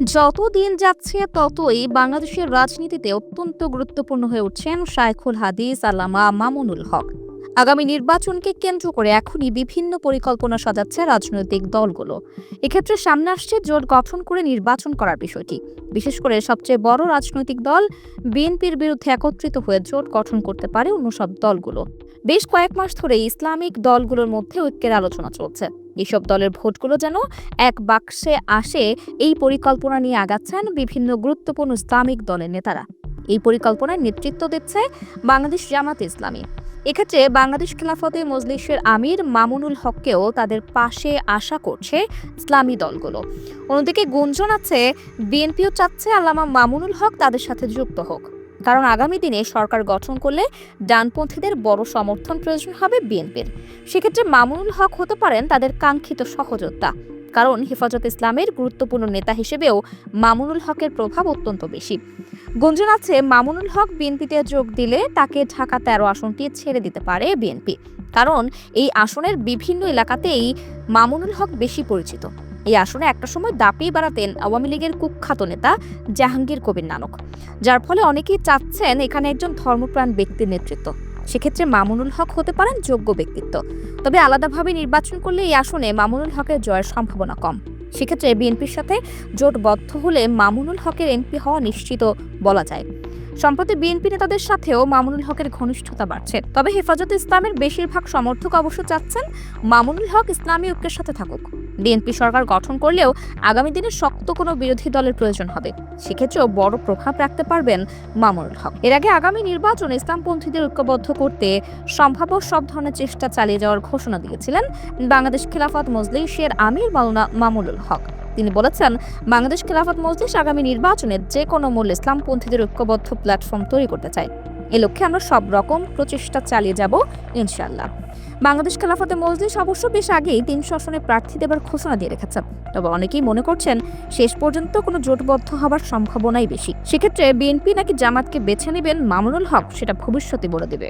যত দিন যাচ্ছে ততই বাংলাদেশের রাজনীতিতে অত্যন্ত গুরুত্বপূর্ণ হয়ে উঠছেন শায়খুল হাদিস আল্লামা মামুনুল হক। আগামী নির্বাচনকে কেন্দ্র করে এখনই বিভিন্ন পরিকল্পনা সাজাচ্ছে রাজনৈতিক দলগুলো। এক্ষেত্রে সামনে আসছে জোট গঠন করে নির্বাচন করার বিষয়টি। বিশেষ করে সবচেয়ে বড় রাজনৈতিক দল বিএনপির বিরুদ্ধে একত্রিত হয়ে জোট গঠন করতে পারে অন্য সব দলগুলো। বেশ কয়েক মাস ধরে ইসলামিক দলগুলোর মধ্যে ঐক্যের আলোচনা চলছে। এসব দলের ভোটগুলো যেন এক বাক্সে আসে, এই পরিকল্পনা নিয়ে আগাচ্ছেন বিভিন্ন গুরুত্বপূর্ণ ইসলামিক দলের নেতারা। এই পরিকল্পনার নেতৃত্ব দিচ্ছে বাংলাদেশ জামাত ইসলামী। এক্ষেত্রে বাংলাদেশ খেলাফতে মজলিসের আমির মামুনুল হককেও তাদের পাশে আশা করছে ইসলামী দলগুলো। অন্যদিকে গুঞ্জন আছে, বিএনপিও চাচ্ছে আল্লামা মামুনুল হক তাদের সাথে যুক্ত হোক। কারণ আগামী দিনে সরকার গঠন করলে ডানপন্থীদের বড় সমর্থন প্রয়োজন হবে বিএনপির। সেক্ষেত্রে মামুনুল হক হতে পারেন তাদের কাঙ্ক্ষিত সহযোদ্ধা। কারণ হেফাজত ইসলামের গুরুত্বপূর্ণ নেতা হিসেবেও মামুনুল হকের প্রভাব অত্যন্ত বেশি। গুঞ্জন আছে, মামুনুল হক বিএনপিতে যোগ দিলে তাকে ঢাকা তেরো আসনটি ছেড়ে দিতে পারে বিএনপি। কারণ এই আসনের বিভিন্ন এলাকাতেই মামুনুল হক বেশি পরিচিত। এই আসনে একটা সময় দাপিয়ে বেড়াতেন আওয়ামী লীগের কুখ্যাত নেতা জাহাঙ্গীর কবির নানক। যার ফলে অনেকেই চাচ্ছেন এখানে একজন ধর্মপ্রাণ ব্যক্তির নেতৃত্ব। সেক্ষেত্রে মামুনুল হক হতে পারেন যোগ্য ব্যক্তিত্ব। তবে আলাদাভাবে নির্বাচন করলে এই আসনে মামুনুল হকের জয়ের সম্ভাবনা কম। সেক্ষেত্রে বিএনপির সাথে জোটবদ্ধ হলে মামুনুল হকের এমপি হওয়া নিশ্চিত বলা যায়। সম্প্রতি বিএনপি নেতাদের সাথেও মামুনুল হকের ঘনিষ্ঠতা বাড়ছে। তবে হেফাজত ইসলামের বেশিরভাগ সমর্থক অবশ্য চাচ্ছেন মামুনুল হক ইসলামী ঐক্যের সাথে থাকুক। বিএনপি সরকার গঠন করলেও আগামী দিনে শক্ত কোনো বিরোধী দলের প্রয়োজন হবে। সেক্ষেত্রেও বড় প্রভাব রাখতে পারবেন মামুনুল হক। এর আগে আগামী নির্বাচনে ইসলামপন্থীদের ঐক্যবদ্ধ করতে সম্ভাব্য সব ধরনের চেষ্টা চালিয়ে যাওয়ার ঘোষণা দিয়েছিলেন বাংলাদেশ খেলাফত মজলিসের আমির মাওলানা মামুনুল হক। তিনি বলেছেন, বাংলাদেশ খেলাফত মজলিস আগামী নির্বাচনে যে কোনো মূল্যে ইসলামপন্থীদের ঐক্যবদ্ধ প্ল্যাটফর্ম তৈরি করতে চায়। এ লক্ষ্যে আমরা সব রকম প্রচেষ্টা চালিয়ে যাব ইনশাল্লাহ বাংলাদেশ খেলাফতে মজলিস অবশ্য বেশ আগেই তিন আসনে প্রার্থী দেবার ঘোষণা দিয়ে রেখেছে। তবে অনেকেই মনে করছেন, শেষ পর্যন্ত কোনো জোটবদ্ধ হবার সম্ভাবনাই বেশি। সেক্ষেত্রে বিএনপি নাকি জামাতকে বেছে নেবেন মামুনুল হক, সেটা ভবিষ্যতে বলে দেবে।